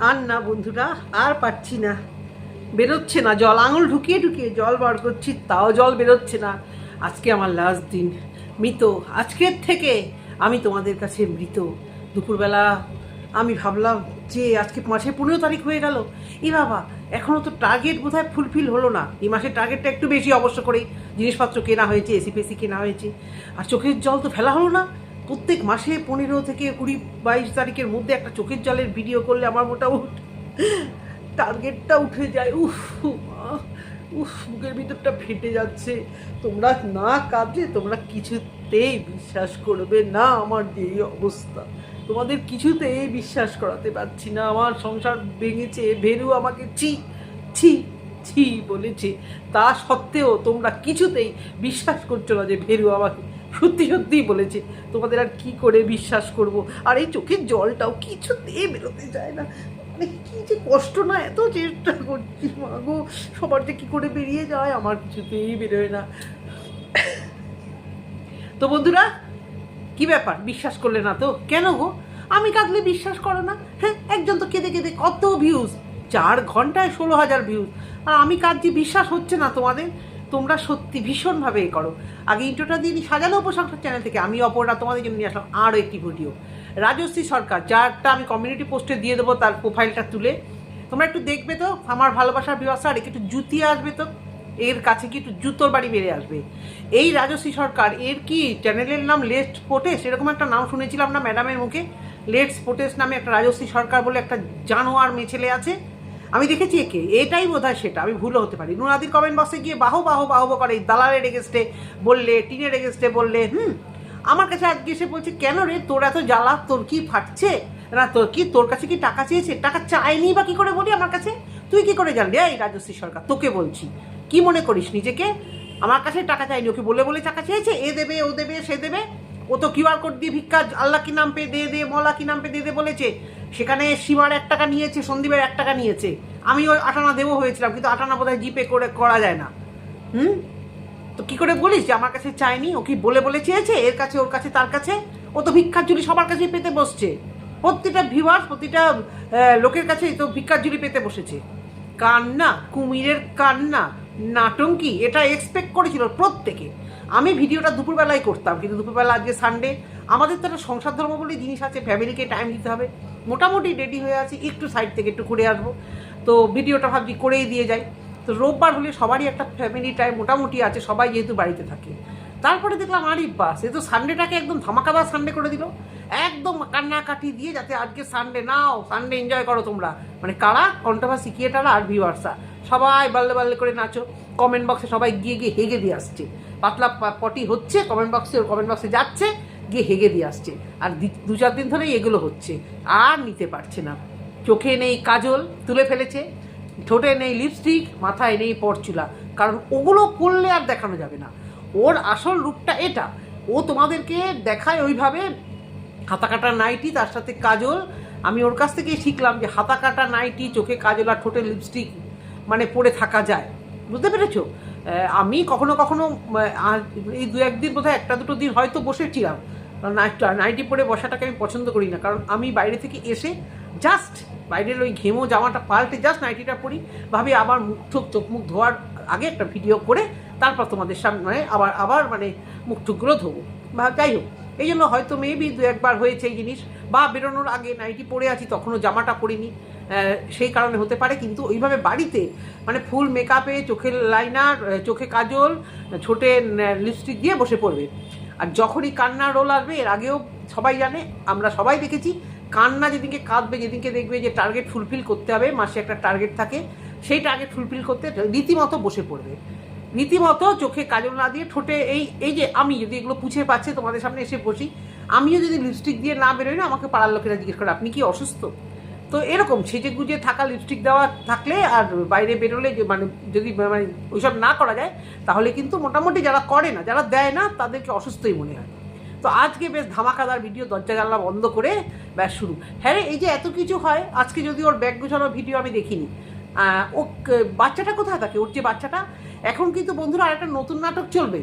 আর না বন্ধুরা, আর পাচ্ছি না। বেরোচ্ছে না, জল, আঙুল ঢুকিয়ে ঢুকিয়ে জল বার করছি, তাও জল বেরোচ্ছে না। আজকে আমার লাস্ট দিন। মৃত, আজকের থেকে আমি তোমাদের কাছে মৃত। দুপুরবেলা আমি ভাবলাম যে আজকে মাসে পনেরো তারিখ হয়ে গেল। এ বাবা এখনও তো টার্গেট বোধহয় ফুলফিল হলো না। এই মাসের টার্গেটটা একটু বেশি অবশ্য করেই। জিনিসপত্র কেনা হয়েছে এসি পেসি কেনা হয়েছে। আর চোখের জল তো ফেলা হলো না। প্রত্যেক মাসে পনেরো থেকে কুড়ি বাইশ তারিখের মধ্যে একটা চোখের জলের ভিডিও করলে আমার মোটামুটি টার্গেটটা উঠে যায়। উফ উফ, বুকের ভিতরটা ফেটে যাচ্ছে। তোমরা না কাঁদলে তোমরা কিছুতেই বিশ্বাস করবে না আমার যে এই অবস্থা। তোমাদের কিছুতেই বিশ্বাস করাতে পারছি না। আমার সংসার ভেঙেছে, ভেরু আমাকে ছি ছি ছি বলেছে। তা সত্ত্বেও তোমরা কিছুতেই বিশ্বাস করছ না যে ভেরু আমাকে সত্যি সত্যিই বলেছে, তোমাদের আর কি করে বিশ্বাস করব? আর এই চোখের জলটাও কিছুতেই বেরোতে যায় না। মানে কি যে কষ্ট না, এত চেষ্টা করছি মাগো সবার যে কি করে বেরিয়ে যায়, আমার কিছুতেই বেরোয় না। তো বন্ধুরা, কি ব্যাপার? বিশ্বাস করলে না তো? কেন গো? আমি কাঁদলে বিশ্বাস করো না? হ্যাঁ একজন তো কেঁদে কেঁদে কত ভিউজ চার ঘন্টায় ষোলো হাজার ভিউজ আর আমি কাঁদছি, বিশ্বাস হচ্ছে না তোমাদের? তোমরা সত্যি ভীষণভাবে এ করো। আগে ইন্টোটা দিয়ে সাজালো উপসংখ্যার চ্যানেল থেকে আমি অপরটা তোমাদের জন্য নিয়ে আসলাম আরও একটি ভিডিও রাজশ্রী সরকার, যারটা আমি কমিউনিটি পোস্টে দিয়ে দেবো তার প্রোফাইলটা তুলে। তোমরা একটু দেখবে তো, আমার ভালোবাসার বিবাসা আর একটু জুতি আসবে তো, এর কাছে কি একটু জুতোর বাড়ি বেড়ে আসবে। এই রাজশ্রী সরকার, এর কি চ্যানেলের নাম লেস্ট পোটেস এরকম একটা নাম শুনেছিলাম না ম্যাডামের মুখে। লেটস পোটেস নামে একটা রাজশ্রী সরকার বলে একটা জানোয়ার মেছেলে আছে। আমি দেখেছি একে, এটাই বোধ সেটা, আমি ভুলও হতে পারি। নুনাদির কমেন্ট বক্সে গিয়ে বাহো বাহো বাহো করে দালালের এগেস্টে বললে, টিনের এগেস্টে বললে, হুম, আমার কাছে আজকে এসে বলছে, কেন রে, তোর এত জ্বালা, তোর কি ফাটছে? না, তোর কি, তোর কাছে কি টাকা চেয়েছে? টাকা চায়নি বা কি করে বলি আমার কাছে? তুই কি করে জানলি? এই রাজশ্রী সরকার, তোকে বলছি, কি মনে করিস নিজেকে? আমার কাছে টাকা চাইনি ওকে বলে বলে টাকা চেয়েছে? এ দেবে, ও দেবে, সে দেবে? ও তো কিউআর কোড দিয়ে ভিক্ষা, আল্লাহ কি নাম পে দিয়ে দে, মলা কি নাম পে দিয়ে দে বলেছে। সেখানে সীমার এক টাকা নিয়েছে, সন্দীপের এক টাকা নিয়েছে। আমি ওই আটানা দেবো হয়েছিলাম, কিন্তু আটানা বোধহয় জিপে করে করা যায় না। হুম? তো কি করে বলিস যে আমার কাছে চাইনি ও কি বলে বলে চেয়েছে? এর কাছে, ওর কাছে, তার কাছে? ও তো ভিক্ষার ঝুলি সবার কাছে পেতে বসছে। প্রতিটা ভিউয়ার্স প্রতিটা লোকের কাছেই তো ভিক্ষার ঝুলি পেতে বসেছে। কান্না, কুমিরের কান্না নাটঙ্কি এটা এক্সপেক্ট করেছিল প্রত্যেকে। আমি ভিডিওটা দুপুরবেলায় করতাম, কিন্তু দুপুরবেলা আজকে সানডে আমাদের তো একটা সংসার ধর্ম বলে জিনিস আছে ফ্যামিলিকে টাইম দিতে হবে। মোটামুটি রেডি হয়ে আছি, একটু সাইড থেকে একটু ঘুরে আসব। তো ভিডিওটা ভাবছি করেই দিয়ে যাই। তো রোববার হলে সবারই একটা ফ্যামিলি টাইম মোটামুটি আছে, সবাই যেহেতু বাড়িতে থাকে। তারপরে দেখলাম, আরে বাস এ তো সানডেটাকে একদম ধামাকাদার সানডে করে দিল। একদম কান্নাকাটি দিয়ে যাতে আজকে সানডে নাও সানডে এনজয় করো তোমরা। মানে কারা? কন্ট্রোভার্সি ক্রিয়েটাররা আর ভিউয়ার্সরা সবাই বাল্লে বাল্লে করে নাচো। কমেন্ট বক্সে সবাই গিয়ে গিয়ে হেগে দিয়ে আসছে। পাতলা পটি হচ্ছে কমেন্ট বক্সে কমেন্ট বক্সে যাচ্ছে। গিয়ে হেগে দিয়ে আসছে। আর দু চার দিন ধরেই এগুলো হচ্ছে। আর নিতে পারছে না। চোখে নেই কাজল, তুলে ফেলেছে। ঠোঁটে নেই লিপস্টিক মাথায় নেই পরচুলা। কারণ ওগুলো করলে আর দেখানো যাবে না। ওর আসল রূপটা এটা। ও তোমাদেরকে দেখায় ওইভাবে হাতা কাটা নাইটি, তার সাথে কাজল। আমি ওর কাছ থেকেই শিখলাম যে হাতা কাটা নাইটি চোখে কাজল আর ঠোঁটে লিপস্টিক মানে পরে থাকা যায়। বুঝতে পেরেছ? আমি কখনো কখনো এই দু একদিন বোধহয় একটা দুটো দিন হয়তো বসেছিলাম। নাইট পরে বসাটাকে আমি পছন্দ করি না। কারণ আমি বাইরে থেকে এসে জাস্ট বাইরের ওই ঘেমো জামাটা পাল্টে জাস্ট নাইটিটা পরি ভাবি আবার মুখ ঠুক চোখ মুখ ধোয়ার আগে একটা ভিডিও করে তারপর তোমাদের সামনে মানে আবার আবার মানে মুখ টুকগুলো ধোবো। বা যাই হোক, এই জন্য হয়তো মেবি দু একবার হয়েছে এই জিনিস, বা বেরোনোর আগে নাইটি পরে আছি, তখনও জামাটা পরিনি। সেই কারণে হতে পারে, কিন্তু ওইভাবে বাড়িতে মানে ফুল মেকআপে চোখের লাইনার চোখে কাজল, ছোটে লিপস্টিক দিয়ে বসে পড়বে। আর যখনই কান্না রোল আসবে, এর আগেও সবাই জানে, আমরা সবাই দেখেছি, কান্না যেদিনকে কাঁদবে, যেদিনকে দেখবে যে টার্গেট ফুলফিল করতে হবে, মাসে একটা টার্গেট থাকে, সেই টার্গেট ফুলফিল করতে রীতিমতো বসে পড়বে। রীতিমতো চোখে কাজল না দিয়ে ঠোঁটে এই এই যে আমি যদি এগুলো পুছে পাচ্ছে, তোমাদের সামনে এসে বসি, আমিও যদি লিপস্টিক দিয়ে না বেরোই না, আমাকে পাড়ার লোকেরা জিজ্ঞেস করে, আপনি কি অসুস্থ? তো এরকম সেজে গুজে থাকা লিপস্টিক দেওয়া থাকলে আর বাইরে বেরোলে যে মানে যদি মানে ওইসব না করা যায়, তাহলে কিন্তু মোটামুটি যারা করে না, যারা দেয় না, তাদেরকে অসুস্থই মনে হয়। তো আজকে বেশ ধামাকাদার ভিডিও দরজা জানলা বন্ধ করে ব্যাস শুরু। হ্যাঁ এই যে এত কিছু হয়, আজকে যদি ওর ব্যাগ গুছানোর ভিডিও আমি দেখিনি। ও বাচ্চাটা কোথায় থাকে? ওর যে বাচ্চাটা? এখন কিন্তু বন্ধুরা আরেকটা নতুন নাটক চলবে।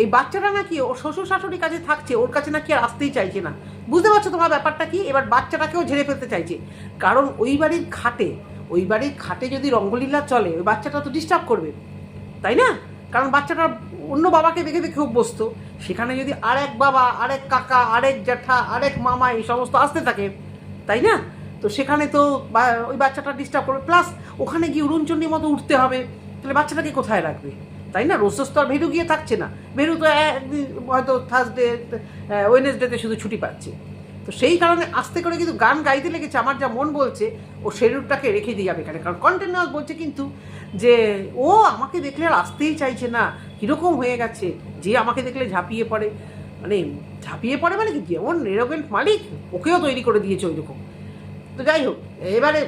এই বাচ্চাটা নাকি ওর শ্বশুর শাশুড়ির কাছে থাকছে, ওর কাছে নাকি আর আসতেই চাইছে না। বুঝতে পারছ তোমার ব্যাপারটা কি? এবার বাচ্চাটাকেও ঝেড়ে ফেলতে চাইছে। কারণ ওই বাড়ির খাটে, ওই বাড়ির খাটে যদি রঙ্গলীলা চলে, ওই বাচ্চাটা তো ডিস্টার্ব করবে। তাই না? কারণ বাচ্চাটা অন্য বাবাকে দেখে দেখে অভ্যস্ত সেখানে যদি আরেক বাবা, আরেক কাকা, আরেক জ্যাঠা, আরেক মামা এই সমস্ত আসতে থাকে, তাই না? তো সেখানে তো ওই বাচ্চাটা ডিস্টার্ব করবে। প্লাস ওখানে গিয়ে উড়নচন্ডির মতো উঠতে হবে। তাহলে বাচ্চাটাকে কোথায় রাখবে? তাই না? রোজ তো আর ভেরু গিয়ে থাকছে না। ভেরু তো একদিন হয়তো থার্সডে ওয়েনেসডেতে শুধু ছুটি পাচ্ছে। তো সেই কারণে আস্তে করে কিন্তু গান গাইতে লেগেছে। আমার যা মন বলছে, ও শেরুরটাকে রেখে দিয়ে যাবে এখানে। কারণ কন্টেনার বলছে কিন্তু যে, ও আমাকে দেখলে আর আসতেই চাইছে না। কীরকম হয়ে গেছে? যে আমাকে দেখলে ঝাঁপিয়ে পড়ে। মানে ঝাঁপিয়ে পড়ে মানে কি? যেমন এরোগেন্ট মালিক, ওকেও তৈরি করে দিয়েছে ওই রকম তো যাই হোক, এবারে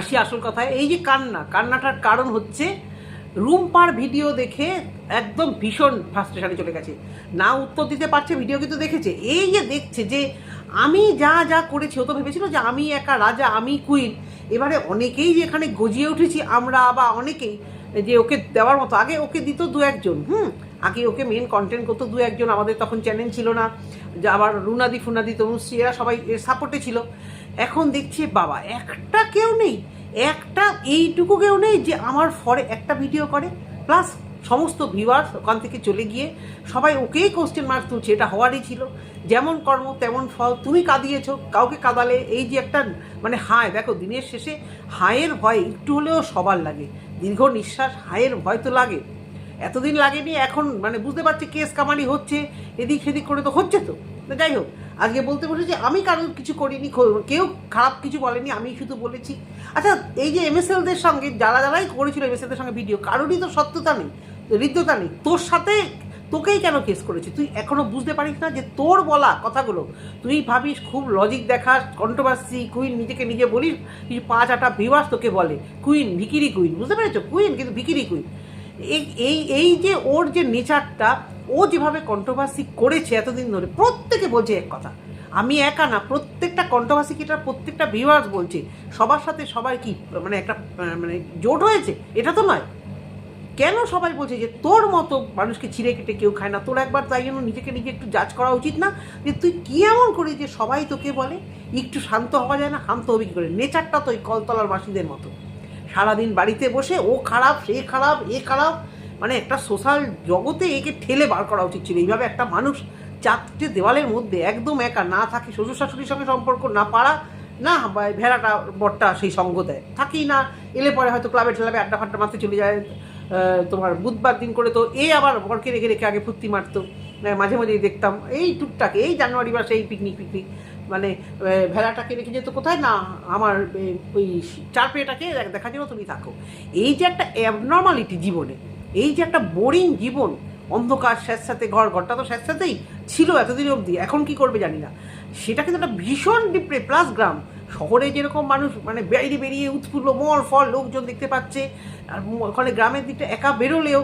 আসি আসল কথায়। এই যে কান্না, কান্নাটার কারণ হচ্ছে রুমপার ভিডিও দেখে একদম ভীষণ ফ্রাস্ট্রেশনে চলে গেছে। না উত্তর দিতে পারছে ভিডিও কিন্তু দেখেছে। এই যে দেখছে যে আমি যা যা করেছি, ও তো ভেবেছিল যে আমি একা রাজা, আমি কুইন এবারে অনেকেই যে এখানে গজিয়ে উঠেছি, আমরা বা অনেকেই, যে ওকে দেওয়ার মতো। আগে ওকে দিত দু একজন, হুম? আগে ওকে মেন কন্টেন্ট করতো দু একজন, আমাদের তখন চ্যানেল ছিল না। যে আবার রুনাদি, ফুনাদি তনুশ্রী এরা সবাই সাপোর্টে ছিল। এখন দেখছি, বাবা, একটা কেউ নেই। একটা এইটুকু কেউ নেই যে আমার ফরে একটা ভিডিও করে প্লাস সমস্ত ভিউয়ার্স ওখান থেকে চলে গিয়ে সবাই ওকেই কোশ্চেন মার্ক তুলছে, এটা হওয়ারই ছিল। যেমন কর্ম, তেমন ফল, তুমি কাঁদিয়েছো, কাউকে কাঁদালে এই যে একটা মানে হায়, দেখো দিনের শেষে হায়ের ভয় একটু হলেও সবার লাগে। দীর্ঘ নিঃশ্বাস, হায়ের ভয় তো লাগে। এতদিন লাগেনি, এখন মানে বুঝতে পারছি, কেস কামানি হচ্ছে, এদিক সেদিক করে তো হচ্ছে তো তো। যাই হোক আজকে বলতে বসেছি আমি কারোর কিছু করিনি, কেউ খারাপ কিছু বলেনি, আমি শুধু বলেছি। আচ্ছা এই যে এম এমএসএলদের সঙ্গে যারা যারাই করেছিল এমএসএলদের সঙ্গে ভিডিও কারোরই তো সত্যতা নেই, হৃদ্যতা নেই। তোর সাথে তোকেই কেন কেস করেছি? তুই এখনও বুঝতে পারিস না যে তোর বলা কথাগুলো। তুই ভাবিস খুব লজিক দেখাস কন্ট্রোভার্সি কুইন নিজেকে নিজে বলিস পাঁচ আটা ভিউয়ার্স তোকে বলে কুইন ভিকিরি কুইন বুঝতে পেরেছ? কুইন কিন্তু ভিকিরি কুইন এই এই যে ওর যে নেচারটা ও যেভাবে কন্ট্রোভার্সি করেছে এতদিন ধরে, প্রত্যেকে বলছে এক কথা। আমি একা না, প্রত্যেকটা কন্ট্রোভার্সি কিটা প্রত্যেকটা ভিউয়ার্স বলছে। সবার সাথে সবাই কি মানে একটা মানে জোট হয়েছে? এটা তো নয়। কেন সবাই বলছে যে তোর মতো মানুষকে ছিঁড়ে কেটে কেউ খায় না? তোর একবার তাই জন্য নিজেকে নিজে একটু জাজ করা উচিত না? যে তুই কী এমন করি যে সবাই তোকে বলে, একটু শান্ত হওয়া যায় না? শান্ত হবি কী করে? নেচারটা তো ওই কলতলার বাসীদের মতো। সারাদিন বাড়িতে বসে ও খারাপ, সে খারাপ, এ খারাপ মানে একটা সোশ্যাল জগতে একে ঠেলে বার করা উচিত ছিল। এইভাবে একটা মানুষ চারটে দেওয়ালের মধ্যে একদম একা না থাকে শ্বশুর শাশুড়ির সঙ্গে সম্পর্ক না পারা না ভেড়াটা বটটা সেই সঙ্গ দেয়। থাকেই না। এলে পরে হয়তো ক্লাবে ঠেলাবে, আড্ডা ফাড্ডা মারতে চলে যায় তোমার বুধবার দিন করে তো এ আবার বরকে রেখে রেখে আগে ফুর্তি মারতো। মাঝে মাঝেই দেখতাম, এই টুকটাক, এই জানুয়ারি মাসে এই পিকনিক পিকনিক মানে ভেড়াটাকে রেখে যেত কোথায়? না, আমার ওই চার পেয়েটাকে দেখা যাবে তুমি থাকো। এই যে একটা অ্যাবনর্মালিটি জীবনে এই যে একটা বোরিং জীবন, অন্ধকার স্যাঁতস্যাঁতে ঘর, ঘরটা তো স্যাঁতস্যাঁতেই ছিল এতদিন অবধি, এখন কি করবে জানি না। সেটা কিন্তু একটা ভীষণ ডিপ্রে প্লাস গ্রাম। শহরে যেরকম মানুষ মানে বেরিয়ে বেরিয়ে উৎফুল্ল, মর, ফল, লোকজন দেখতে পাচ্ছে, আর ওখানে গ্রামের দিকটা একা বেরোলেও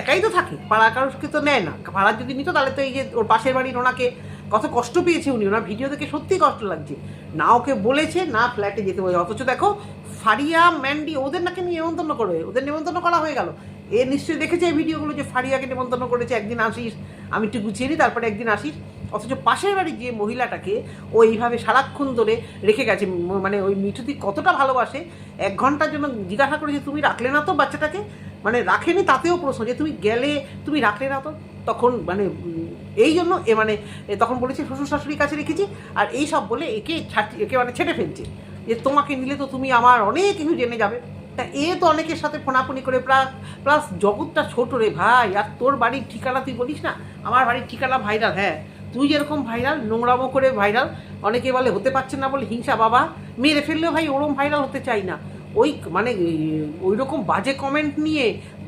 একাই তো থাকে পাড়া কারোকে তো নেয় না। পাড়া যদি নিত, তাহলে তো এই যে ওর পাশের বাড়ির ওনাকে কত কষ্ট পেয়েছে উনি, ওনার ভিডিও দেখে সত্যিই কষ্ট লাগছে। না ওকে বলেছে, না ফ্ল্যাটে যেতে বলেছে। অথচ দেখো, ফারিয়া, ম্যান্ডি, ওদের নাকি নিমন্ত্রণ করবে, ওদের নিমন্ত্রণ করা হয়ে গেল। এ নিশ্চয়ই দেখেছে এই ভিডিওগুলো যে ফারিয়াকে নিমন্ত্রণ করেছে, একদিন আসিস, আমি একটু গুছিয়ে নিই, তারপরে একদিন আসিস। অথচ পাশের বাড়ির যে মহিলাটাকে ও এইভাবে সারাক্ষণ ধরে রেখে গেছে মানে ওই মিঠুতি কতটা ভালোবাসে, এক ঘণ্টার জন্য জিজ্ঞাসা করেছে, তুমি রাখলে না তো বাচ্চাটাকে? মানে রাখেনি তাতেও প্রশ্ন যে, তুমি গেলে, তুমি রাখলে না তো? তখন মানে এই জন্য এ মানে তখন বলেছে, শ্বশুর শাশুড়ির কাছে রেখেছি। আর এই সব বলে একে ছাড়- একে মানে ছেড়ে ফেলছে। যে তোমাকে নিলে তো তুমি আমার অনেক কিছু জেনে যাবে। তা এ তো অনেকের সাথে ফোনাফুনি করে প্লাস জগৎটা ছোট রে ভাই, আর তোর বাড়ির ঠিকানা তুই বলিস না? আমার বাড়ির ঠিকানা ভাইরাল হ্যাঁ। তুই যেরকম ভাইরাল, নোংরামো করে ভাইরাল, অনেকে বলে হতে পারছে না বলে হিংসা বাবা। মেরে ফেললেও ভাই ওরম ভাইরাল হতে চাই না। ওই মানে ওই রকম বাজে কমেন্ট নিয়ে,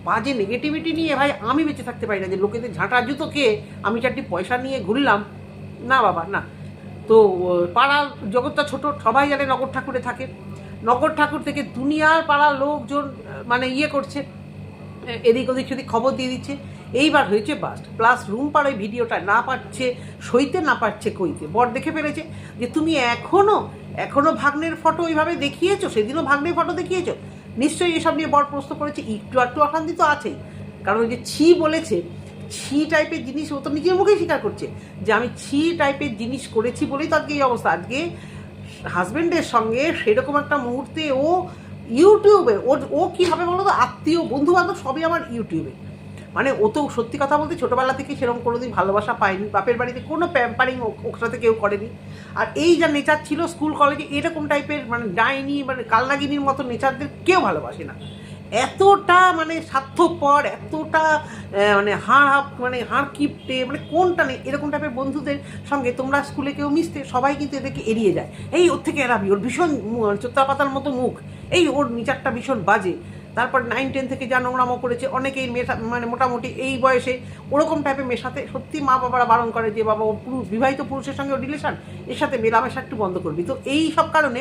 বাজে নেগেটিভিটি নিয়ে ভাই আমি বেঁচে থাকতে পারি না। যে লোকেদের ঝাঁটা জুতো খেয়ে আমি চারটি পয়সা নিয়ে ঘুরলাম, না বাবা, না। তো পাড়ার জগৎটা ছোট, সবাই জানে নগর ঠাকুরে থাকে। নগর ঠাকুর থেকে দুনিয়ার পাড়ার লোকজন মানে ইয়ে করছে, এদিক ওদিক সেদিক খবর দিয়ে দিচ্ছে। এইবার হয়েছে বাস্ট প্লাস রুম পাড়ায় ভিডিওটা না পাচ্ছে, সইতে না পারছে কইতে। বর দেখে ফেলেছে যে, তুমি এখনও এখনও ভাগ্নের ফটো ওইভাবে দেখিয়েছো? সেদিনও ভাগ্নের ফটো দেখিয়েছো? নিশ্চয়ই এসব নিয়ে বর প্রশ্ন করেছে। একটু একটু অশান্তি তো আছেই। কারণ ওই যে ছি বলেছে, ছি টাইপের জিনিস ও তো নিজের মুখেই স্বীকার করছে। যে, আমি ছি টাইপের জিনিস করেছি বলেই তো আজকে এই অবস্থা। আজকে হাজবেন্ডের সঙ্গে সেরকম একটা মুহূর্তে ও ইউটিউবে, ওর, ও কীভাবে বলো তো আত্মীয় বন্ধু বান্ধব সবই আমার ইউটিউবে। মানে ও তো সত্যি কথা বলতে ছোটোবেলা থেকে সেরকম কোনোদিন ভালোবাসা পায়নি, বাপের বাড়িতে কোনো প্যাম্পারিং ওর সাথে কেউ করেনি। আর এই যা নেচার ছিল, স্কুল, কলেজে এরকম টাইপের মানে ডাইনি মানে কালনাগিনীর মতো নেচারদের কেউ ভালোবাসে না। এতটা মানে স্বার্থপর, এতটা মানে হাড় হাপ মানে হাড় কিপটে মানে কোনটা নেই? এরকম টাইপের বন্ধুদের সঙ্গে তোমরা স্কুলে কেউ মিশতে, সবাই কিন্তু এদেরকে এড়িয়ে যায়। এই ওর থেকে এড়াবি, ওর ভীষণ চোত্তা পাতার মতো মুখ। এই ওর নিচারটা ভীষণ বাজে। তারপর নাইন টেন থেকে যা নোংরামো করেছে, অনেকেই মেশা মানে মোটামুটি এই বয়সে ওরকম টাইপের মেশাতে সত্যি মা বাবারা বারণ করে যে, বাবা ও পুরুষ, বিবাহিত পুরুষের সঙ্গে রিলেশন এর সাথে মেলামেশা একটু বন্ধ করবি। তো এই সব কারণে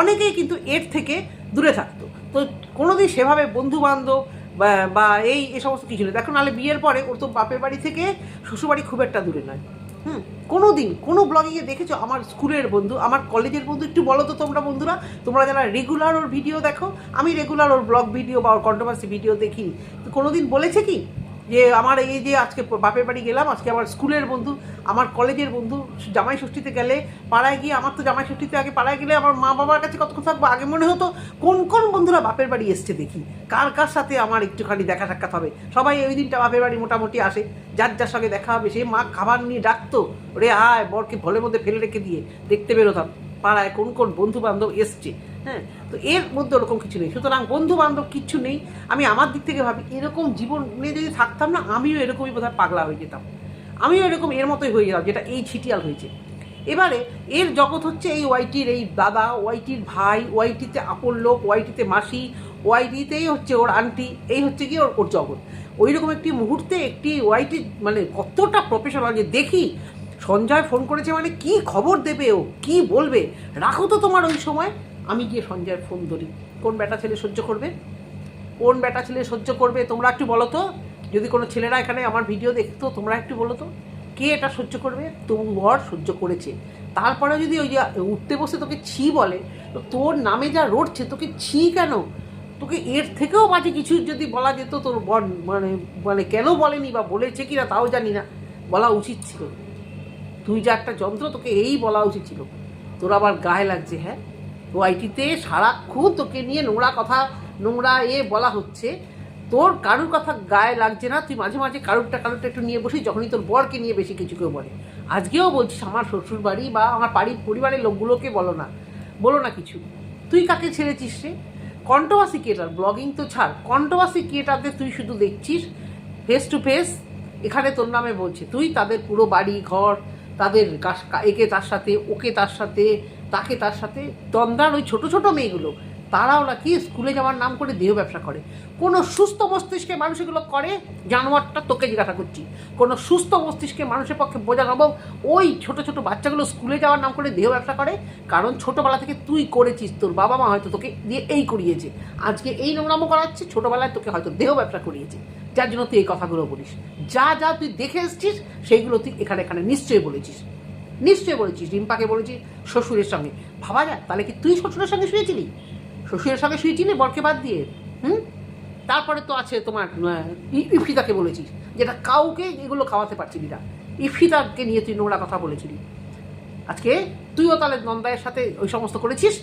অনেকেই কিন্তু এর থেকে দূরে থাকতো। তো কোনোদিন সেভাবে বন্ধু বান্ধব বা এই এ সমস্ত কিছু নেই। দেখো, নাহলে বিয়ের পরে ওর তো বাপের বাড়ি থেকে শ্বশুরবাড়ি খুব একটা দূরে নয়। হুম কোনো দিন কোনো ব্লগিংয়ে দেখেছ? আমার স্কুলের বন্ধু, আমার কলেজের বন্ধু, একটু বলো তো তোমরা বন্ধুরা। তোমরা যারা রেগুলার ওর ভিডিও দেখো, আমি রেগুলার ওর ব্লগ ভিডিও বা ওর কন্ট্রোভার্সি ভিডিও দেখি তো কোনো দিন বলেছে কি? যে আমার এই যে আজকে বাপের বাড়ি গেলাম, আজকে আমার স্কুলের বন্ধু, আমার কলেজের বন্ধু, জামাই ষষ্ঠীতে গেলে, পাড়ায় গিয়ে আমার তো জামাই ষষ্ঠীতে আগে পাড়ায় গেলে আমার মা বাবার কাছে কতক্ষণ থাকব? আগে মনে হতো কোন কোন বন্ধুরা বাপের বাড়ি এসছে দেখি, কার কার সাথে আমার একটুখানি দেখা সাক্ষাৎ হবে। সবাই ওই দিনটা বাপের বাড়ি মোটামুটি আসে, যার যার সঙ্গে দেখা হবে, সে মা খাবার নিয়ে ডাকতো রে আয়, বরকে ভলের মধ্যে ফেলে রেখে দিয়ে, দেখতে বেরোতাম। পাড়ায় কোন কোন বন্ধু বান্ধব এসছে হ্যাঁ তো এর মধ্যে ওরকম কিছু নেই। সুতরাং বন্ধু বান্ধব কিচ্ছু নেই। আমি আমার দিক থেকে ভাবি, এরকম জীবন জীবনে যদি থাকতাম না, আমিও এরকমই বোধহয় পাগলা হয়ে যেতাম। আমিও এরকম এর মতোই হয়ে যেতাম, যেটা এই ছিটিয়াল হয়েছে। এবারে এর জগৎ হচ্ছে এই ওয়াইটির এই দাদা, ওয়াইটির ভাই, ওয়াইটিতে আপন লোক, ওয়াইটিতে মাসি, ওয়াইটিতেই হচ্ছে ওর আন্টি, এই হচ্ছে কি ওর ওর জগৎ। ওই রকম একটি মুহূর্তে একটি ওয়াইটি মানে কতটা প্রফেশনাল যে দেখি, সঞ্জয় ফোন করেছে মানে কি খবর দেবে ও, কি বলবে? রাখো তো তোমার ওই সময়। আমি গিয়ে সঞ্জয়ের ফোন ধরি। কোন বেটা ছেলে সহ্য করবে? কোন বেটা ছেলে সহ্য করবে? তোমরা একটু বলো তো। যদি কোনো ছেলেরা এখানে আমার ভিডিও দেখতো, তোমরা একটু বলো তো। কে এটা সহ্য করবে? তবু ঘর সহ্য করেছে। তারপরে যদি ওই যে, উঠতে বসে তোকে ছি বলে, তো তোর নামে যা রটছে তোকে ছি কেন? তোকে এর থেকেও বাজে কিছু যদি বলা যেত, তোর বর মানে মানে কেন বলেনি বা বলেছে কিনা তাও জানি না। বলা উচিত ছিল। তুই যা একটা যন্ত্র, তোকে এই বলা উচিত ছিল। তোর আবার গায়ে লাগছে হ্যাঁ? ওআইটিতে সারাক্ষণ তোকে নিয়ে নোংরা কথা, নোংরা এ বলা হচ্ছে। তোর কারুর কথা গায়ে লাগছে না? তুই মাঝে মাঝে কারুরটা কারুরটা একটু নিয়ে বসি যখনই তোর বরকে নিয়ে বেশি কিছু কেউ বলে। আজকেও বলছিস আমার শ্বশুর বাড়ি বা আমার বাড়ির পরিবারের লোকগুলোকে বলো না বলো না কিছু। তুই কাকে ছেড়েছিস রে? কন্ট্রোভার্সি ক্রিয়েটার, ব্লগিং তো ছাড়। কন্ট্রোভার্সি ক্রিয়েটারদের তুই শুধু দেখছিস ফেস টু ফেস এখানে তোর নামে বলছে। তুই তাদের পুরো বাড়ি, ঘর, তাদের একে তার সাথে, ওকে তার সাথে তাকে তার সাথে দ্বন্দ্বার ওই ছোট ছোট মেয়েগুলো। তারাও নাকি স্কুলে যাওয়ার নাম করে দেহ ব্যবসা করে। কোনো সুস্থ মস্তিষ্কে মানুষ এগুলো করে? জানোয়ারটা তোকে জিজ্ঞাসা করছি। কোনো সুস্থ মস্তিষ্কে মানুষের পক্ষে বোঝা সম্ভব? ওই ছোট ছোট বাচ্চাগুলো স্কুলে যাওয়ার নাম করে দেহ ব্যবসা করে? কারণ ছোটোবেলা থেকে তুই করেছিস, তোর বাবা মা হয়তো তোকে দিয়ে এই করিয়েছে। আজকে এই নোংরামো করাচ্ছে, ছোটোবেলায় তোকে হয়তো দেহ ব্যবসা করিয়েছে। যার জন্য তুই এই কথাগুলো বলিস। যা যা তুই দেখে এসছিস, সেইগুলো তুই এখানে এখানে নিশ্চয়ই বলেছিস। নিশ্চয়ই বলেছিস, রিম্পাকে বলেছিস, শ্বশুরের সঙ্গে। ভাবা যায়, তাহলে কি তুই শ্বশুরের সঙ্গে শুয়েছিলি? শ্বশুরের সঙ্গে শুয়েছিলি বরকে বাদ দিয়ে? হুম? তারপরে তো আছে তোমার ইফিতাকে বলেছিস, যেটা কাউকে এগুলো খাওয়াতে পারছিলি না। ইফিতাকে নিয়ে তুই নোংরা কথা বলেছিলি। আজকে তুইও তাহলে নন্দায়ের সাথে ওই সমস্ত করেছিস?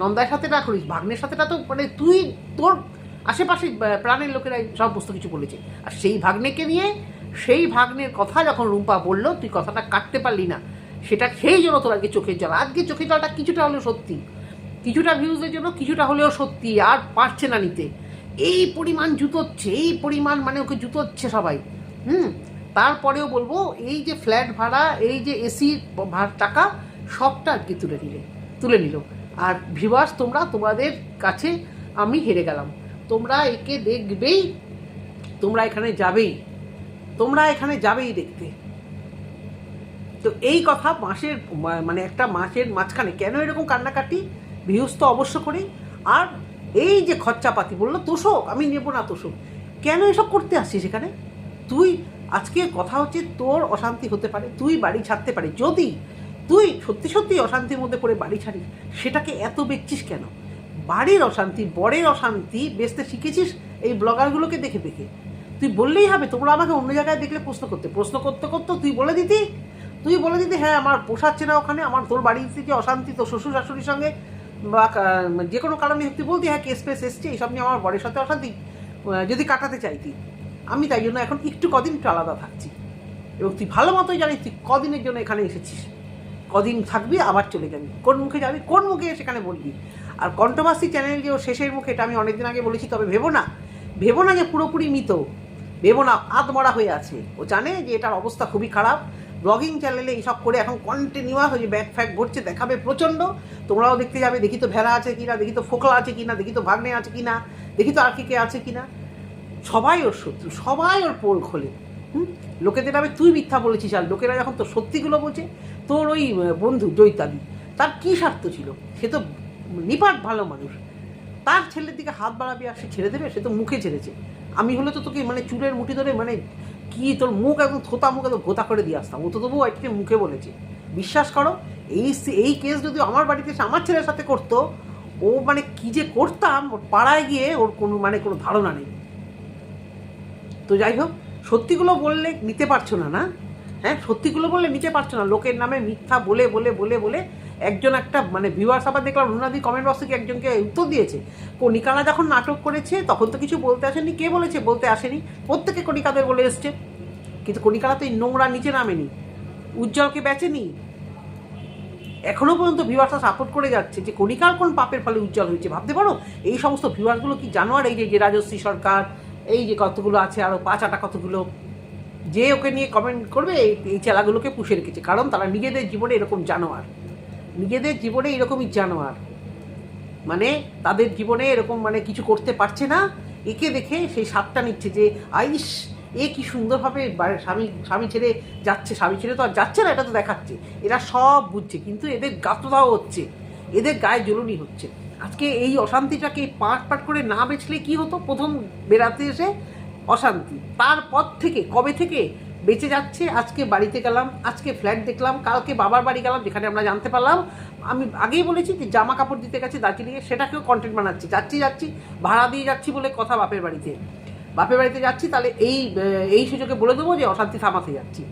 নন্দায়ের সাথে না করিস, ভাগ্নের সাথেটা তো মানে তুই, তোর আশেপাশে প্রাণের লোকেরা এই সমস্ত কিছু বলেছে। আর সেই ভাগ্নেকে নিয়ে, সেই ভাগ্নের কথা যখন রুম্পা বলল, তুই কথাটা কাটতে পারলি না। সেটা খেয়েই যেন তোর আজকে চোখের জল? আজকে চোখের জলটা কিছুটা হলেও সত্যি। কিছুটা ভিউজের জন্য কিছুটা হলেও সত্যি, আর পারছে না নিতে। এই পরিমাণ জুতোচ্ছে, এই পরিমাণ মানে ওকে জুতোচ্ছে সবাই। হুম? তারপরেও বলব, এই যে ফ্ল্যাট ভাড়া, এই যে এসি এসির টাকা, সবটা আজকে তুলে নিলে, তুলে নিল। আর ভিভার্স তোমরা তোমাদের কাছে আমি হেরে গেলাম। তোমরা একে দেখবেই, তোমরা এখানে যাবেই। তোমরা এখানে যাবেই দেখতে। তো এই কথা মাসের মানে একটা মাসের মাঝখানে কেন এরকম কান্নাকাটি? তো অবশ্য করি আর এই যে খরচাপাতি, বলল, তোষক, আমি নেব না তোষক। কেন এসব করতে আসছিস এখানে? তুই, আজকে কথা হচ্ছে তোর অশান্তি হতে পারে, তুই বাড়ি ছাড়তে পারে যদি তুই সত্যি সত্যি অশান্তির মধ্যে পড়ে বাড়ি ছাড়িস, সেটাকে এত বেচছিস কেন? বাড়ির অশান্তি, বরের অশান্তি, বেচতে শিখেছিস এই ব্লগারগুলোকে দেখে দেখে। তুই বললেই হবে, তোমরা আমাকে অন্য জায়গায় দেখলে প্রশ্ন করতে। প্রশ্ন করতে করতে তুই বলে দিতি তুই বলে দিতি হ্যাঁ আমার পোষাচ্ছে না ওখানে, আমার তোর বাড়িতে থেকে অশান্তি, তোর শ্বশুর শাশুড়ির সঙ্গে, বা যে কোনো কারণে তুই বলতি হ্যাঁ কেস ফেস এসছে, এইসব নিয়ে আমার বরের সাথে অশান্তি যদি কাটাতে চাইতি। আমি তাই জন্য এখন একটু কদিন একটু আলাদা থাকছি। এবং তুই ভালো মতোই জানিস, তুই কদিনের জন্য এখানে এসেছিস। কদিন থাকবি, আবার চলে যাবি। কোন মুখে যাবি, কোন মুখে সেখানে বলবি। আর কন্ট্রোভার্সি চ্যানেল যে শেষের মুখে, এটা আমি অনেকদিন আগে বলেছি, তবে ভেবো না। ভেবো না যে পুরোপুরি মৃত। ভেবো না, আধমরা হয়ে আছে। ও জানে যে এটার অবস্থা খুবই খারাপ। ব্লগিং চ্যানেলে এইসব করে এখন কন্টিনিউয়াস হয়ে ব্যাক ফ্যাক ঘটছে দেখাবে প্রচণ্ড। তোমরাও দেখতে যাবে, দেখি তো ভেড়া আছে কিনা, দেখি তো ফোকলা আছে কিনা, দেখি তো ভাগ্নে আছে কিনা, দেখি তো আর কি কে আছে কিনা। সবাই ওর শত্রু, সবাই ওর পোল খোলে। হুম? লোকেদের নামে তুই মিথ্যা বলেছিস, আর লোকেরা যখন তোর সত্যিগুলো বলছে, তোর ওই বন্ধু জৈতালি তার কী স্বার্থ ছিল? সে তো নিপাট ভালো মানুষ। তার ছেলের দিকে হাত বাড়াবি আর সে ছেড়ে দেবে? সে তো মুখে ছেড়েছে। আমি হলে তো তোকে মানে চুলের মুঠি ধরে মানে কি তোর মুখ একদম থোতা মুখ একদম ভোতা করে দিয়ে আসতাম। ও তো তবু আজকে মুখে বলেছে। বিশ্বাস করো, এই এই কেস যদি আমার বাড়িতে এসে আমার ছেলের সাথে করতো, ও মানে কি যে করতাম, ওর পাড়ায় গিয়ে ওর কোনো মানে কোনো ধারণা নেই। তো যাই হোক, সত্যিগুলো বললে নিতে পারছ না না? হ্যাঁ সত্যিগুলো বললে নিতে পারছ না। লোকের নামে মিথ্যা বলে বলে বলে বলে একজন একটা মানে ভিউয়ার্স আবার দেখলাম, রুনাদি কমেন্ট বক্সে একজনকে উত্তর দিয়েছে। কণিকারা যখন নাটক করেছে, তখন তো কিছু বলতে আসেনি। কে বলেছে? বলতে আসেনি। প্রত্যেকে কণিকাদের বলে এসছে। কিন্তু কণিকারা তো এই নোংরা নিচে নামেনি। উজ্জ্বলকে বেচেনি। এখনও পর্যন্ত ভিউয়ার্সরা সাপোর্ট করে যাচ্ছে যে কণিকার কোন পাপের ফলে উজ্জ্বল হয়েছে। ভাবতে পারো? এই সমস্ত ভিউয়ার্সগুলো কি জানোয়ার? এই যে রাজশ্রী সরকার, এই যে কতগুলো আছে আরও পাঁচ আটা কতগুলো। যে ওকে নিয়ে কমেন্ট করবে এই চেলাগুলোকে পুষে রেখেছে। কারণ তারা নিজেদের জীবনে এরকম জানোয়ার। নিজেদের জীবনে এরকমই জানোয়ার। মানে তাদের জীবনে এরকম মানে কিছু করতে পারছে না। একে দেখে সেই স্বাদটা নিচ্ছে যে, আইস, এ কি সুন্দরভাবে স্বামী স্বামী ছেড়ে যাচ্ছে। স্বামী ছেড়ে তো আর যাচ্ছে না, এটা তো দেখাচ্ছে। এরা সব বুঝছে, কিন্তু এদের গাত্রদাও হচ্ছে। এদের গায়ে জ্বলুনি হচ্ছে। আজকে এই অশান্তিটাকে পাট পাট করে না বেচলে কি হতো? প্রথম বেড়াতে এসে অশান্তি। তারপর থেকে, কবে থেকে বেঁচে যাচ্ছে, আজকে বাড়িতে গেলাম, আজকে ফ্ল্যাট দেখলাম, কালকে বাবার বাড়ি গেলাম, যেখানে আমরা জানতে পারলাম। আমি আগেই বলেছি যে জামা কাপড় দিতে গেছে দার্জিলিংয়ে সেটাকেও কন্টেন্ট বানাচ্ছি, যাচ্ছি যাচ্ছি, ভাড়া দিয়ে যাচ্ছি বলে কথা বাপের বাড়িতে। বাপের বাড়িতে যাচ্ছি, তাহলে এই এই সুযোগে বলে দেবো যে অশান্তি থামাতে যাচ্ছি।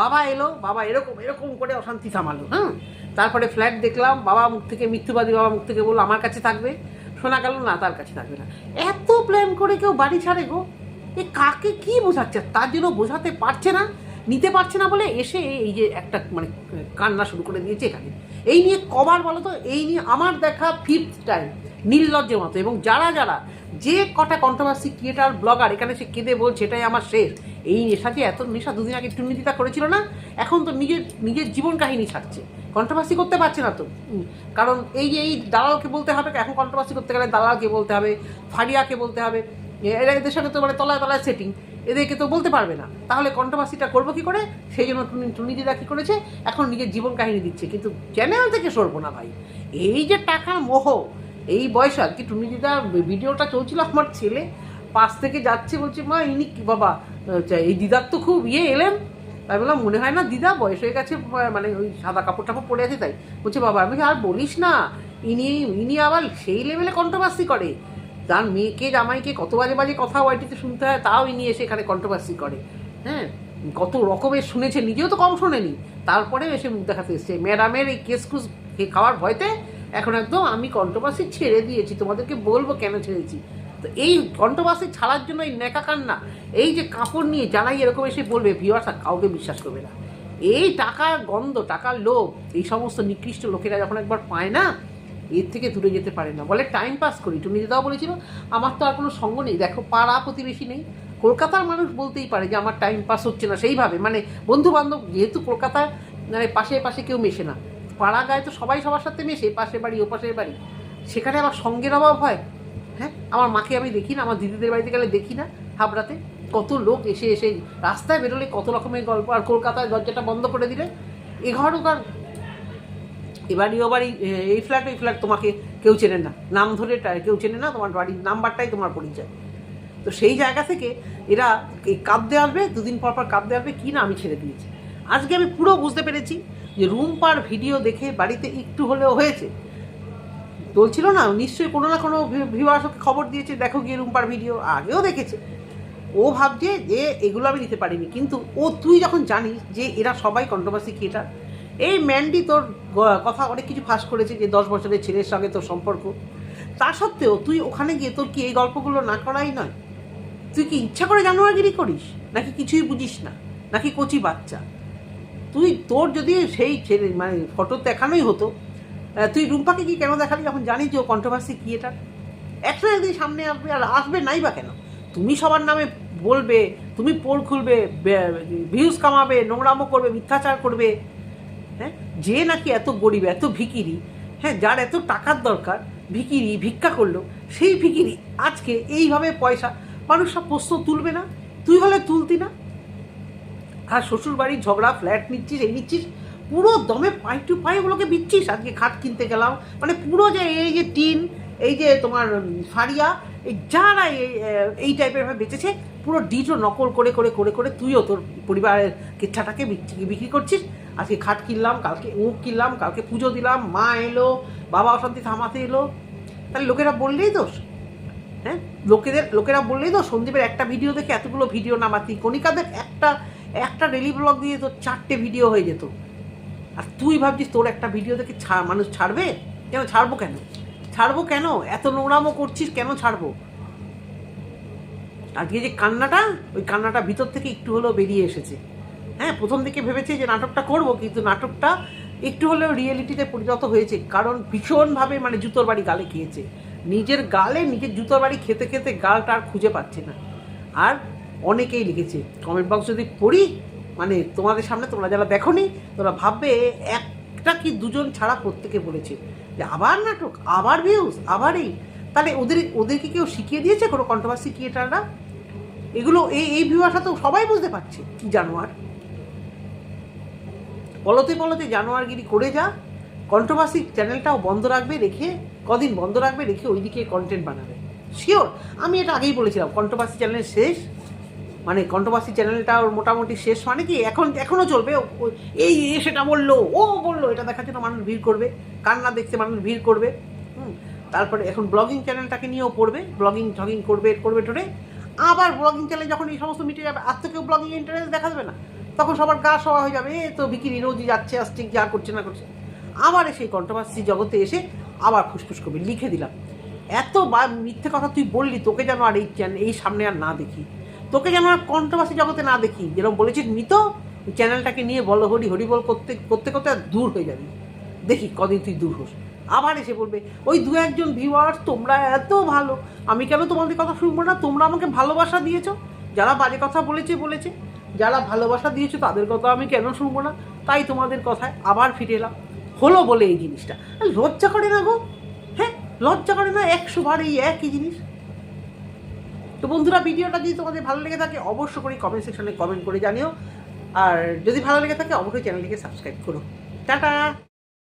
বাবা এলো, বাবা এরকম এরকম করে অশান্তি থামালো হ্যাঁ তারপরে ফ্ল্যাট দেখলাম, বাবা মুখ থেকে মৃত্যুবাদী বাবা মুখ থেকে বলল, আমার কাছে থাকবে? শোনা গেল, না, তার কাছে থাকবে না। এত প্ল্যান করে কেউ বাড়ি ছাড়ে গো। এ কাকে কি বোঝাচ্ছে? তার জন্য বোঝাতে পারছে না, নিতে পারছে না বলে এসে এই যে একটা মানে কান্না শুরু করে দিয়েছে এখানে। এই নিয়ে কবার বলো তো, এই নিয়ে আমার দেখা ফিফথ টাইম নির্লজ্জের মতো। এবং যারা যারা যে কটা কন্ট্রোভার্সি ক্রিয়েটার ব্লগার এখানে সে কেঁদে বলছে, এটাই আমার শেষ। এই নেশা যে এত নেশা দুদিন আগে টুর্নিদিতা করেছিল না, এখন তো নিজের নিজের জীবন কাহিনী ছাড়ছে। কন্ট্রোভার্সি করতে পারছে না তো। কারণ এই এই দালালকে বলতে হবে, এখন কন্ট্রোভার্সি করতে গেলে দালালকে বলতে হবে, ফারিয়াকে বলতে হবে। এরা এদের সঙ্গে তো মানে তলায় তলায় সেটিং এদেরকে তো বলতে পারবে না। তাহলে কন্ট্রোভার্সিটা করব কি করে? সেই জন্য টুনি টুনিদিদা কী করেছে এখন নিজের জীবন কাহিনী দিচ্ছে। কিন্তু চ্যানেল থেকে সরবো না ভাই। এই যে টাকার মোহ এই বয়স আর কি টুনিদিদা ভিডিওটা চলছিল আমার ছেলে পাশ থেকে যাচ্ছে বলছে মা ইনি বাবা আচ্ছা, এই দিদার তো খুব ইয়ে এলেন। তাই বললাম মনে হয় না দিদা বয়স হয়ে গেছে মানে ওই সাদা কাপড় টাপড় পরে আছে তাই। বলছে বাবা আমি আর বলিস না। ইনি ইনি আবার সেই লেভেলে কন্ট্রোভার্সি করে। তার মেয়েকে, জামাইকে কত বাজে বাজে কথা ওয়াইটিতে শুনতে হয়, তাও ইনি এসে এখানে কন্ট্রোভার্সি করে। হ্যাঁ? কত রকমের শুনেছে, নিজেও তো কম শোনেনি। তারপরে এসে মুখ দেখাতে এসছে, ম্যাডামের এই কেস কুস খাওয়ার ভয়তে এখন একদম আমি কন্ট্রোভার্সি ছেড়ে দিয়েছি, তোমাদেরকে বলব কেন ছেড়েছি? তো এই কন্ট্রোভার্সি ছাড়ার জন্য এই নেকা কান্না, এই যে কাপড় নিয়ে যারাই এরকম এসে বলবে ভিওয়ার্স কাউকে বিশ্বাস করবে না। এই টাকার গন্ধ টাকার লোভ, এই সমস্ত নিকৃষ্ট লোকেরা যখন একবার পায় না এর থেকে দূরে যেতে পারে না। বলে টাইম পাস করি। তুমি দাও বলেছিল, আমার তো আর কোনো সঙ্গ নেই। দেখো, পাড়া প্রতিবেশী নেই। কলকাতার মানুষ বলতেই পারে যে, আমার টাইম পাস হচ্ছে না। সেইভাবে মানে বন্ধু বান্ধব যেহেতু কলকাতায় মানে পাশে পাশে কেউ মেশে না। পাড়া গায়ে তো সবাই সবার সাথে মেশে পাশে বাড়ি ও পাশের বাড়ি। সেখানে আমার সঙ্গের অভাব হয়। হ্যাঁ? আমার মাকে আমি দেখি না, আমার দিদিদের বাড়িতে গেলে দেখি না হাবড়াতে। কত লোক এসে এসে রাস্তায় বেরোলে কত রকমের গল্প। আর কলকাতায় দরজাটা বন্ধ করে দিলে, এ ঘর ওঘর এবারই ও বাড়ি, এ- এই ফ্ল্যাট ওই ফ্ল্যাট তোমাকে কেউ চেনে না। নাম ধরে কেউ চেনে না, তোমার বাড়ির নাম্বারটাই তোমার পরিচয়। তো সেই জায়গা থেকে এরা কাঁদতে আসবে, দুদিন পর পর কাঁদতে আসবে, কি না আমি ছেড়ে দিয়েছি। আজকে আমি পুরো বুঝতে পেরেছি যে রুমপার ভিডিও দেখে বাড়িতে একটু হলেও হয়েছে। বলছিল না, নিশ্চয়ই কোনো না কোনো ভিউয়ার্স খবর দিয়েছে, দেখো গিয়ে রুমপার ভিডিও আগেও দেখেছে। ও ভাবছে যে এগুলো আমি নিতে পারিনি, কিন্তু ও, তুই যখন জানিস যে এরা সবাই কন্ট্রোভার্সি ক্রিয়েটার এই ম্যান্ডি তোর কথা অনেক কিছু ফাঁস করেছে যে দশ বছরের ছেলের সঙ্গে তোর সম্পর্ক। তা সত্ত্বেও তুই ওখানে গিয়ে তোর কি এই গল্পগুলো না করাই নয়? তুই কি ইচ্ছা করে জানুয়ারিগিরি করিস? নাকি কিছুই বুঝিস না? নাকি কচি বাচ্চা? তুই তোর যদি সেই ছেলে মানে ফটো দেখানোই হতো তুই রুম্পাকে কি কেন দেখালি? যখন জানিস যে ও কন্ট্রোভার্সি ক্রিয়েটার একটা একদিন সামনে আসবে আর আসবে নাই বা কেন? তুমি সবার নামে বলবে, তুমি পোল খুলবে ভিউজ কামাবে, নোংরামো করবে, মিথ্যাচার করবে। হ্যাঁ? যে নাকি এত গরিব, এত ভিকিরি হ্যাঁ যার এত টাকার দরকার, ভিকিরি, ভিক্ষা করল, সেই ভিকিরি আজকে এইভাবে পয়সা, মানুষ সব প্রশ্ন তুলবে না? তুই হলে তুলতি না? আর শ্বশুর বাড়ির ঝগড়া, ফ্ল্যাট নিচ্ছিস, এই নিচ্ছিস, পুরো দমে পাই টু পাই ওগুলোকে বিচ্ছিস, আজকে খাট কিনতে গেলাম মানে পুরো যে এই যে টিন, এই যে তোমার ফারিয়া এই যারা এই টাইপের ভাবে বেঁচেছে, পুরো ডিটো নকল করে করে করে করে তুইও তোর পরিবারের কেচ্ছাটাকে বিক্রি করছিস আজকে খাট কিনলাম, কালকে উঁক কিনলাম, কালকে পুজো দিলাম, মা এলো, বাবা অশান্তি থামাতে এলো। তাহলে লোকেরা বললেই দোষ। হ্যাঁ? লোকেদের, লোকেরা বললেই তো সন্দীপের একটা ভিডিও দেখে এতগুলো ভিডিও নামাতি কণিকাদের একটা একটা ডেলি ব্লগ দিয়ে তো চারটে ভিডিও হয়ে যেত। আর তুই ভাবছিস তোর একটা ভিডিও দেখে ছা- মানুষ ছাড়বে? কেন ছাড়বো কেন? ছাড়বো কেন? এত নোংরামো করছিস, কেন ছাড়বো? আজকে যে কান্নাটা, ওই কান্নাটা ভিতর থেকে একটু হলেও বেরিয়ে এসেছে। হ্যাঁ প্রথম দিকে ভেবেছি যে নাটকটা করব, কিন্তু নাটকটা একটু হলেও রিয়েলিটিতে পরিণত হয়েছে, কারণ ভীষণভাবে মানে জুতোর বাড়ি গালে খেয়েছে। নিজের গালে, নিজের জুতোর বাড়ি খেতে খেতে গালটা আর খুঁজে পাচ্ছে না। আর অনেকেই লিখেছে কমেন্ট বক্স যদি পড়ি মানে তোমাদের সামনে তোমরা যারা দেখোনি, তোমরা ভাববে একটা কি দুজন ছাড়া প্রত্যেকে বলেছে যে আবার নাটক, আবার ভিউজ আবার এই। তাহলে ওদের, ওদেরকে কেউ শিখিয়ে দিয়েছে কোনো কন্ট্রোভার্সি ক্রিয়েটাররা এগুলো এই এই ভিউয়ারটা তো সবাই বুঝতে পারছে, কি জানোয়ার? পলতে পলতে জানোয়ারগিরি করে যা। কন্ট্রোভার্সি চ্যানেলটাও বন্ধ রাখবে, রেখে কদিন বন্ধ রাখবে, রেখে ওইদিকে কন্টেন্ট বানাবে। শিওর আমি এটা আগেই বলেছিলাম, কন্ট্রোভার্সি চ্যানেল শেষ। মানে কন্ট্রোভার্সি চ্যানেলটা ওর মোটামুটি শেষ মানে কি এখন এখনও চলবে। এই এ সেটা বলল, ও বলল, এটা দেখার জন্য মানুষ ভিড় করবে। কান্না দেখতে মানুষ ভিড় করবে। হুম, তারপরে এখন ব্লগিং চ্যানেলটাকে নিয়েও পড়বে। ব্লগিং ঠগিং করবে করবে টোরে। আবার ব্লগিং চ্যানেল যখন এই সমস্ত মিটে যাবে, আর তো ব্লগিং ইন্টারেস্ট দেখা যাবে না। তখন সবার গা সওয়া হয়ে যাবে এ তো বিকিনি রোজই যাচ্ছে, আসছে যা করছে, না করছে। আবার সেই কন্ট্রোভার্সি জগতে এসে আবার ফুসফুস করবে লিখে দিলাম। এত বা মিথ্যে কথা তুই বললি, তোকে যেন আর এই এই সামনে আর না দেখি। তোকে যেন আর কন্ট্রোভার্সি জগতে না দেখি। যেরকম বলেছিস মিত চ্যানেলটাকে নিয়ে বলো হরি হরি বল করতে করতে করতে আর দূর হয়ে যাবি। দেখি কদিন তুই দূর হোস। আবার এসে বলবে, ওই দু একজন ভিউয়ার্স তোমরা এত ভালো। আমি কেন তোমাদের কথা শুনব না? তোমরা আমাকে ভালোবাসা দিয়েছ। যারা বাজে কথা বলেছে বলেছে। যারা ভালোবাসা দিয়েছ তাদের কথা আমি কেন শুনব না? তাই তোমাদের কথায় আবার ফিরে এলাম। হলো বলে এই জিনিসটা। লজ্জা করে না গো? হ্যাঁ লজ্জা করে না? একশো বার এই একই জিনিস। তো বন্ধুরা, ভিডিওটা যদি তোমাদের ভালো লেগে থাকে অবশ্য করে কমেন্ট সেকশনে কমেন্ট করে জানিও। আর যদি ভালো লেগে থাকে, অবশ্যই চ্যানেলটিকে সাবস্ক্রাইব করো। টাটা!